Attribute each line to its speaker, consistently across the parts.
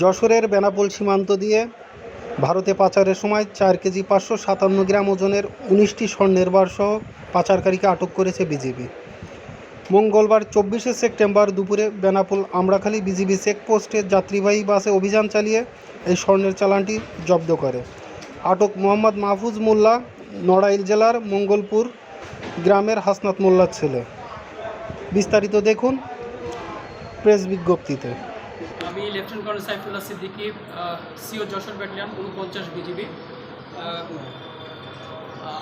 Speaker 1: যশোরের বেনাপোল সীমান্ত দিয়ে ভারতে পাচারের সময় চার কেজি পাঁচশো সাতান্ন গ্রাম ওজনের উনিশটি স্বর্ণের বারসহ পাচারকারীকে আটক করেছে বিজিবি। মঙ্গলবার চব্বিশে সেপ্টেম্বর দুপুরে বেনাপোল আমড়াখালী বিজিবি চেকপোস্টে যাত্রীবাহী বাসে অভিযান চালিয়ে এই স্বর্ণের চালানটি জব্দ করে। আটক মোহাম্মদ মাহফুজ মোল্লা, নড়াইল জেলার মঙ্গলপুর গ্রামের হাসনাত মোল্লার ছেলে। বিস্তারিত দেখুন প্রেস বিজ্ঞপ্তিতে।
Speaker 2: আমি lieutenant colonel Saifullah Siddiqui CO Jessore battalion উনপঞ্চাশ বিজিবি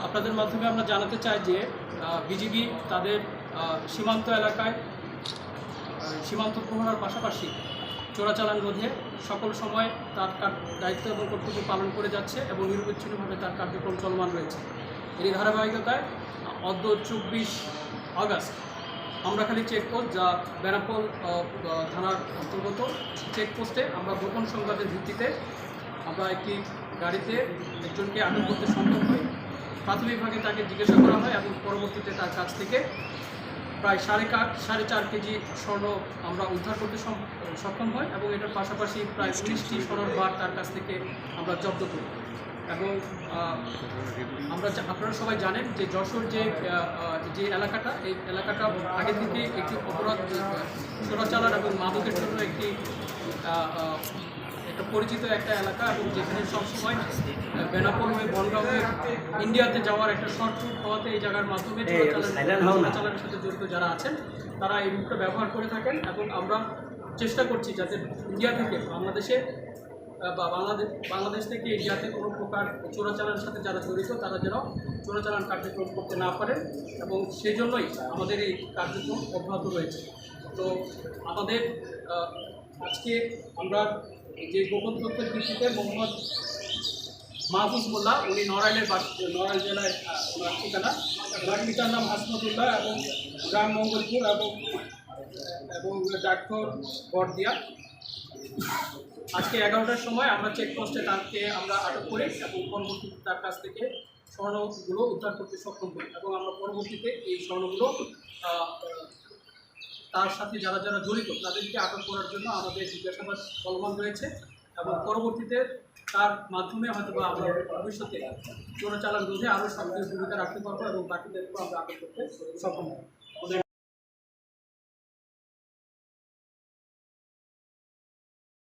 Speaker 2: আপনাদের মাধ্যমে আমরা জানাতে চাই যে বিজিবি তাদের সীমান্ত এলাকায় সীমান্ত প্রহরার পাশাপাশি চোরাচালান রোধে সকল সময় তার দায়িত্ব এবং কর্তব্য পালন করে যাচ্ছে এবং নিরবিচ্ছিন্নভাবে তার কার্যক্রম চলমান রয়েছে। এরই ধারাবাহিকতায় অদ্য চব্বিশ আগস্ট আমরাখালী চেকপোস্ট যা বেনাপোল থানার অন্তর্গত চেকপোস্টে আমরা গোপন সংবাদের ভিত্তিতে আমরা একটি গাড়িতে একজনকে আটক করতে সম্ভব হই প্রাথমিকভাবে তাকে জিজ্ঞাসা করা হয় এবং পরবর্তীতে তার কাছ থেকে প্রায় সাড়ে কাঠ সাড়ে চার কেজি স্বর্ণ আমরা উদ্ধার করতে সক্ষম হই এবং এটার পাশাপাশি প্রায় উনিশটি স্বর্ণের বার তার কাছ থেকে আমরা জব্দ করি। এবং আমরা আপনারা সবাই জানেন যে যশোর যে যে এলাকাটা এই এলাকাটা আগে থেকে একটি অপরাধ আহ, চোরাচালান এবং মাদকের জন্য একটি একটা পরিচিত একটা এলাকা এবং যেখানে সবসময় বেনাপোল হয়ে বনগাঁও হয়ে ইন্ডিয়াতে যাওয়ার একটা শর্ট রুট হওয়াতে এই জায়গার মাধ্যমে চোরাচালান চোরাচালানের সাথে জড়িত যারা আছেন তারা এই রুটটা ব্যবহার করে থাকেন এবং আমরা চেষ্টা করছি যাতে ইন্ডিয়া থেকে বাংলাদেশে বা বাংলাদেশ বাংলাদেশ থেকে ইন্ডিয়াতে কোনো প্রকার চোরাচালানের সাথে যারা জড়িত তারা যেন চোরাচালান কার্যক্রম করতে না পারেন এবং সেই জন্যই আমাদের এই কার্যক্রম অব্যাহত রয়েছে। তো আমাদের আজকে আমরা যে গোপন তথ্যের ভিত্তিতে মোহাম্মদ মাহফুজ মোল্লা, উনি নড়াইলের নড়াইল জেলায় ওনার ঠিকানা। ওনার পিতার নাম হাসমতুল্লাহ এবং গ্রাম মঙ্গলপুর এবং এবং ডাক্তার বরদিয়া। আজকে এগারোটার সময় আমরা চেকপোস্টে তাকে আমরা আটক করি এবং পরবর্তীতে তার কাছ থেকে স্বর্ণগুলো উদ্ধার করতে সক্ষম হই এবং আমরা পরবর্তীতে এই স্বর্ণগুলো তার সাথে যারা যারা জড়িত তাদেরকে আটক করার জন্য আমাদের জিজ্ঞাসাবাদ চলমান রয়েছে। এবং পরবর্তীতে তার মাধ্যমে হয়তো বা আমরা ভবিষ্যতে চোরাচালান রোধে আরও সক্রিয় ভূমিকা রাখতে পারব এবং বাকিদেরকেও আমরা আটক করতে সক্ষম হব।